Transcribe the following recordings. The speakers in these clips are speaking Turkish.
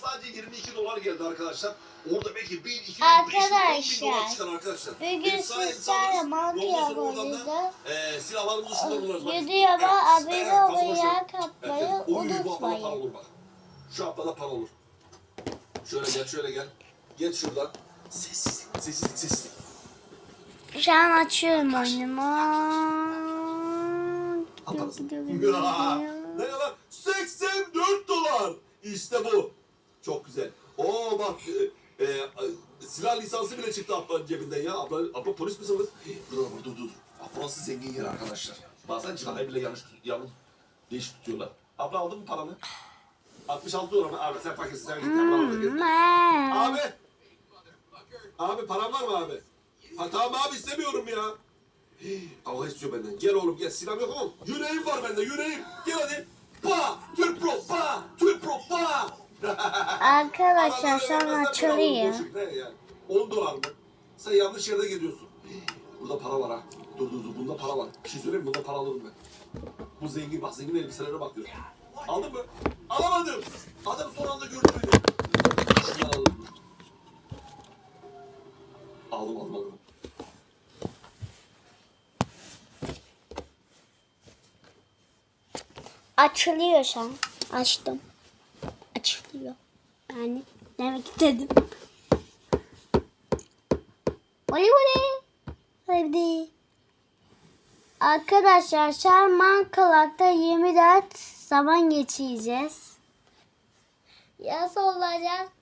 sadece 22 dolar geldi arkadaşlar. Orada belki 1000, 2000, 5000, 10 Arkadaşlar, bin dolar çıkar arkadaşlar. Bugün sizlerle insanlarız. mantı Ondan sonra oradan yapacağız. da e, silahlarımızı şundan. Bak. Videoma abone olmayı, boş ver. like atmayı Evet, evet. Oy, bu ablada para unutmayın. Şu ablada para olur. Şöyle gel, şöyle gel. Geç şuradan. Sessizlik, sessizlik, sessizlik. Şu an açıyorum oyunumu. Al parasını. ne kadar? 84 dolar. İşte bu. Çok güzel. Oo bak e, e, silah lisansı bile çıktı ablanın cebinden ya. Abla, abla polis misiniz? Dur dur dur dur. Burası zengin yer arkadaşlar. Bazen cinayet bile yanlış, yanlış değiş tutuyorlar. Abla aldın mı paranı? 66 dolar mı? Abi sen fakirsin sen git. Hmm. Abi. Abi param var mı abi? Ha tamam abi istemiyorum ya. Kavga istiyor benden. Gel oğlum gel. Silahım yok ama yüreğim var bende yüreğim. Gel hadi. Pa! Türk Pro! Pa! Türk Pro! Pa! Arkadaşlar açılıyor. Ne yani? 10 dolar mı? Sen yanlış yerde gidiyorsun. Burada para var ha. Dur dur dur bunda para var. Bir şey söyleyeyim mi? Bunda para alırım ben. Bu zengin bak zengin elbiselere bak diyor. Aldın mı? Alamadım. Adam son anda gördü beni. Şundan aldım. Aldım aldım aldım. Açılıyor şu an. Açtım. İstedim. Oli oli. Hadi. Arkadaşlar şu an Mankalak'ta 24 zaman geçireceğiz. Yaz olacak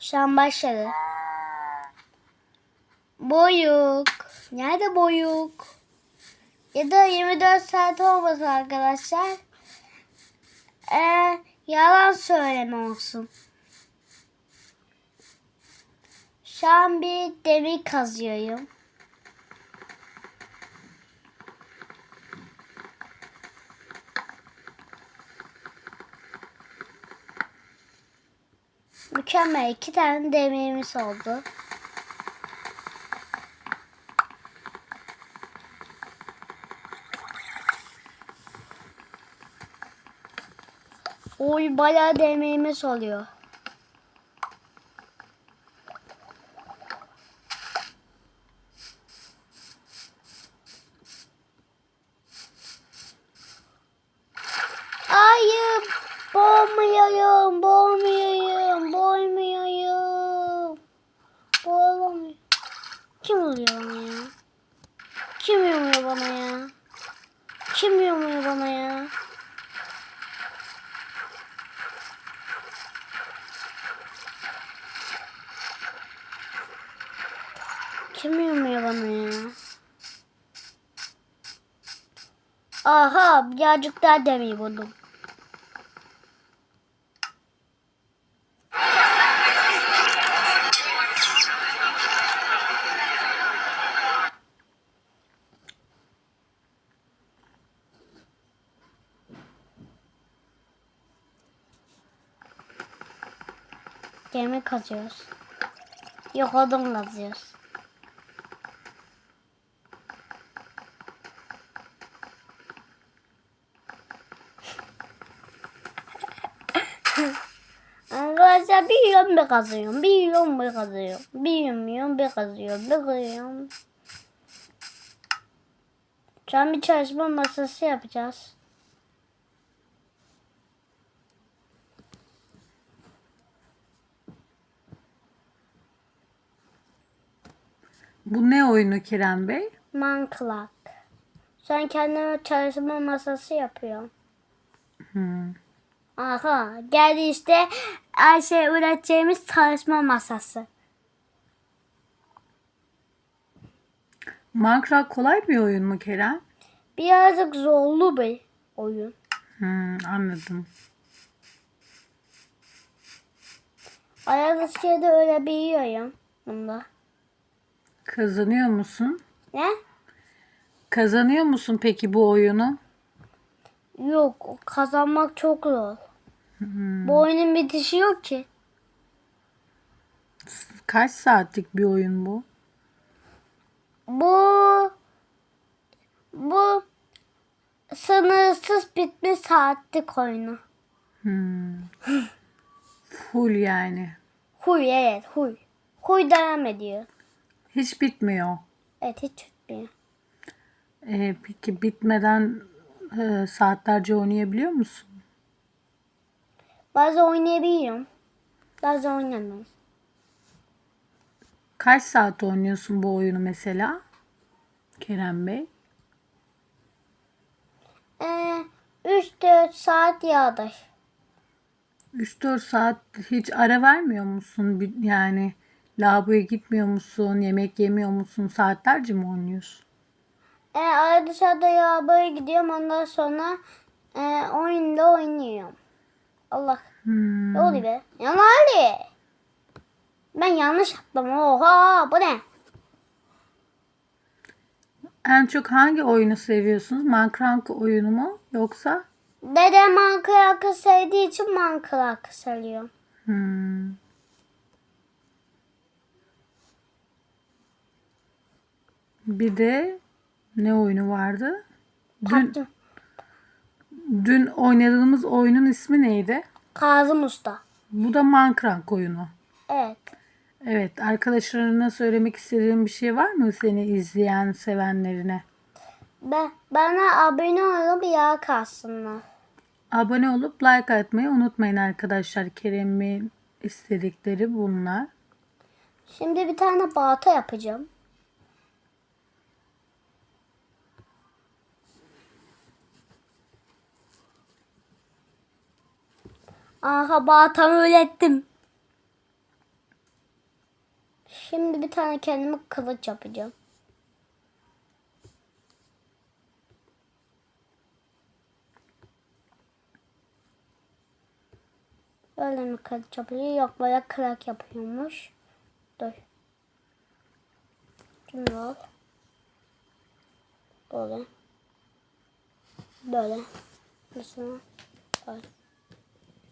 Şu an başladı. Boyuk. Nerede boyuk? Ya da 24 saat olmasın arkadaşlar. Ee, yalan söyleme olsun. Şu an bir demir kazıyorum. Mükemmel. iki tane demirimiz oldu. Oy bayağı demirimiz oluyor. Ya? Kim yumuyor bana ya? Kim yumuyor bana ya? Kim yumuyor bana ya? Aha birazcık daha demir buldum. Demir kazıyoruz. Yok odun kazıyoruz. Arkadaşlar bir yön bir kazıyorum. Bir yön bir kazıyorum. Bir yön yön bir kazıyorum. Bir kazıyorum. Şu an bir çalışma masası yapacağız. Bu ne oyunu Kerem Bey? Manklak. An kendime çalışma masası yapıyorum. Hmm. Aha geldi işte Ayşe üreteceğimiz çalışma masası. Minecraft kolay bir oyun mu Kerem? Birazcık zorlu bir oyun. Hmm, anladım. Arada şeyde ölebiliyorum bunda. Kazanıyor musun? Ne? Kazanıyor musun peki bu oyunu? Yok kazanmak çok zor. Bu oyunun bitişi yok ki. Kaç saatlik bir oyun bu? Bu bu sınırsız bitmiş saatlik oyunu. Hmm. Full yani. Huy evet huy. Huy devam ediyor. Hiç bitmiyor. Evet hiç bitmiyor. Ee, peki bitmeden e, saatlerce oynayabiliyor musun? Bazı oynayabiliyorum. Bazı oynamıyorum. Kaç saat oynuyorsun bu oyunu mesela? Kerem Bey. Ee, 3-4 saat yağdır. 3-4 saat hiç ara vermiyor musun? Yani lavaboya gitmiyor musun? Yemek yemiyor musun? Saatlerce mi oynuyorsun? Ee, arada dışarıda yağmaya gidiyorum. Ondan sonra e, oyunda oynuyorum. Allah. Hmm. Ne oluyor be? Ya ne oluyor? Ben yanlış yaptım. Oha bu ne? En çok hangi oyunu seviyorsunuz? Minecraft oyunu mu? Yoksa? Dedem Minecraft'ı sevdiği için Minecraft'ı seviyorum. Hmm. Bir de ne oyunu vardı? Dün, dün oynadığımız oyunun ismi neydi? Kazım Usta. Bu da Minecraft oyunu. Evet. Evet, arkadaşlarına söylemek istediğin bir şey var mı seni izleyen, sevenlerine? Ben, bana abone olup yağ kalsınlar. Abone olup like atmayı unutmayın arkadaşlar. Kerem'in istedikleri bunlar. Şimdi bir tane balta yapacağım. Aha baltamı ürettim. Şimdi bir tane kendime kılıç yapacağım. Öyle mi kılıç yapılıyor? Yok böyle kırak yapıyormuş. Dur. Şunu al. Böyle. Böyle. Mesela. Böyle.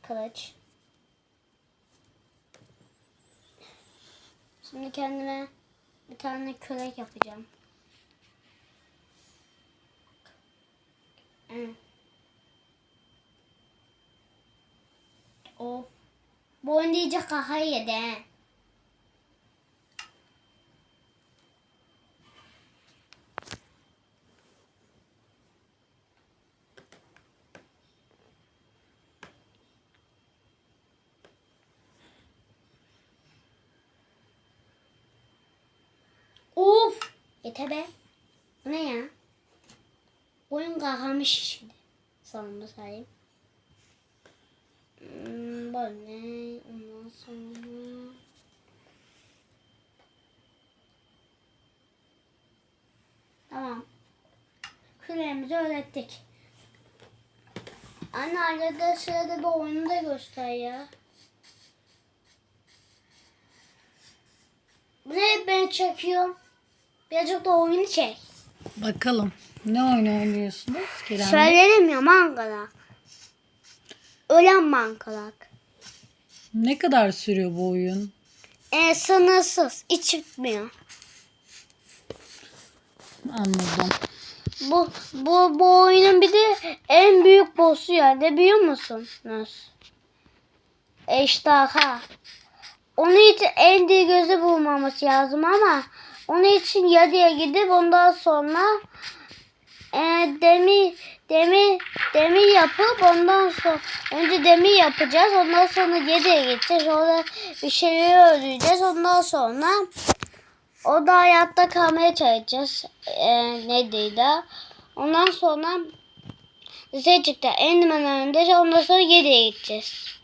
Kılıç. Şimdi kendime bir tane kürek yapacağım. Evet. Of. Bu iyice kafayı yedi. Of! Yeter be. Bu ne ya? Boyun kalkamış şimdi. Sonunda sayayım. Hmm, böyle. Ondan sonra... Tamam. Küremizi öğrettik. Anne arada sırada bir oyunu da göster ya. Bu ne ben çekiyorum? Birazcık da oyunu çek. Bakalım. Ne oyunu oynuyorsunuz Kerem? Söylerim ya mangalak. Ölen mangalak. Ne kadar sürüyor bu oyun? E, sınırsız. Hiç bitmiyor. Anladım. Bu, bu, bu oyunun bir de en büyük boss'u ya. Ne biliyor musunuz? Eştaha. Onun için en diye gözü bulmamız lazım ama onun için yadıya gidip ondan sonra e, demir demir demir yapıp ondan sonra önce demir yapacağız ondan sonra yediye gideceğiz orada bir şeyleri öldüreceğiz ondan sonra o da hayatta kalmaya çalışacağız e, ne değil de ondan sonra Dışarı çıktı. Enderman önünde. Ondan sonra 7'ye gideceğiz.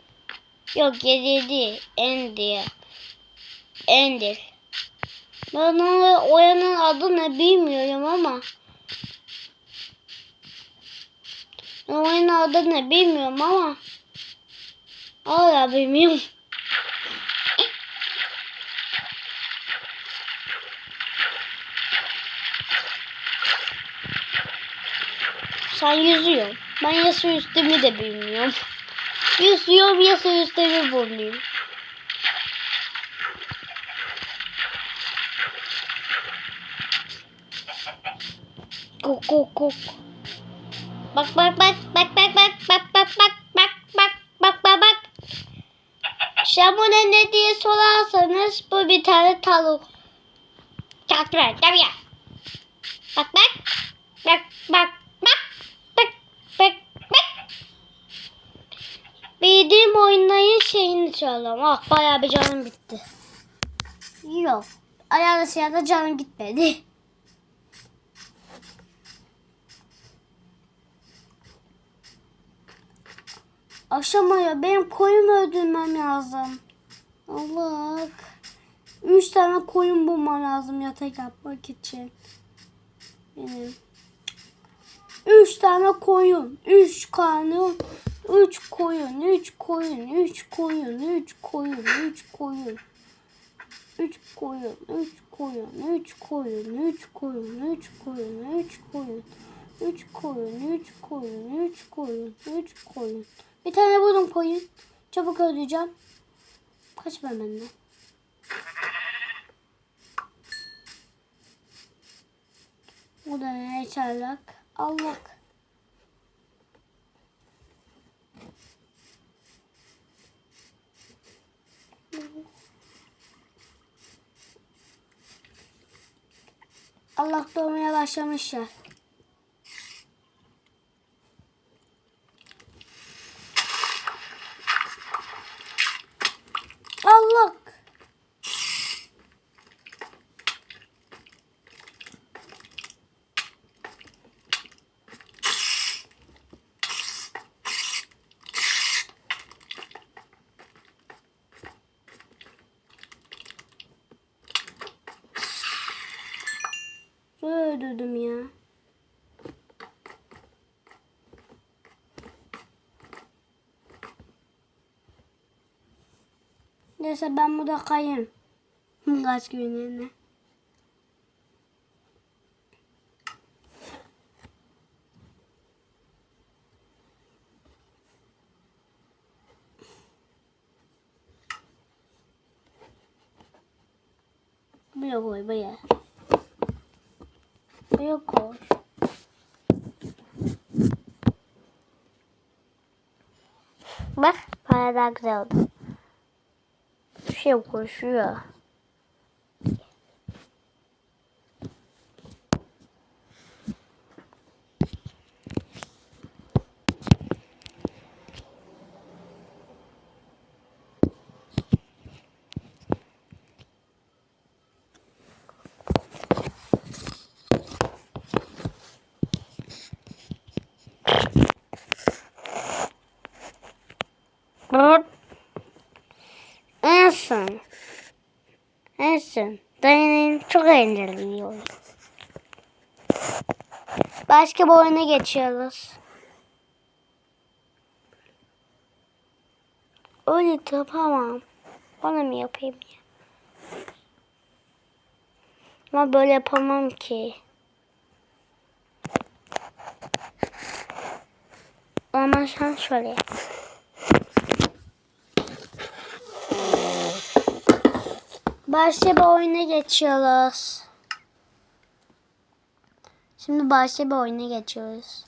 Yok 7'ye değil. Endi'ye. Endir. Ben oyanın adı ne bilmiyorum ama. Ben oyunun adı ne bilmiyorum ama. Hala bilmiyorum. Sen yüzüyorsun. Ben yasa üstümü de bilmiyorum. Yüzüyorum yasa üstümü buluyorum. Kok kok kok. Bak bak bak bak bak bak bak bak bak bak bak bak bak bak. Şamuna ne diye sorarsanız bu bir tane tavuk. Çatır tabii ya. Bak bak. Bak bak bak. Bak bak bak. Bildiğim oyunların şeyini çalıyorum. Ah bayağı bir canım bitti. Yok. Ayağda siyahda canım gitmedi. Aşamaya benim koyun öldürmem lazım. Allah. Üç tane koyun bulmam lazım yatak yapmak için. Benim. Üç tane koyun. Üç kanun. Üç koyun. Üç koyun. Üç koyun. Üç koyun. Üç koyun. Üç koyun. Üç koyun. Üç koyun. Üç koyun. Üç koyun. Üç koyun. Üç koyun. Üç koyun. Üç koyun. Üç koyun. Bir tane buldum koyun. Çabuk öldüreceğim. Kaçma benden. Bu da ne çaylak? Allah. Allah doğmaya başlamışlar. Allah. Şöyle öldürdüm ya. Neyse ben burada kayayım. Kaç günlüğüne. Buraya koy buraya. Buraya koy. Bak bana daha güzel oldu. 屁股是 Oyun. Başka bir oyuna geçiyoruz. Öyle yapamam. Bana mı yapayım ya? Ama böyle yapamam ki. Ama sen şöyle yap. Başka bir oyuna geçiyoruz. Şimdi başka bir oyuna geçiyoruz.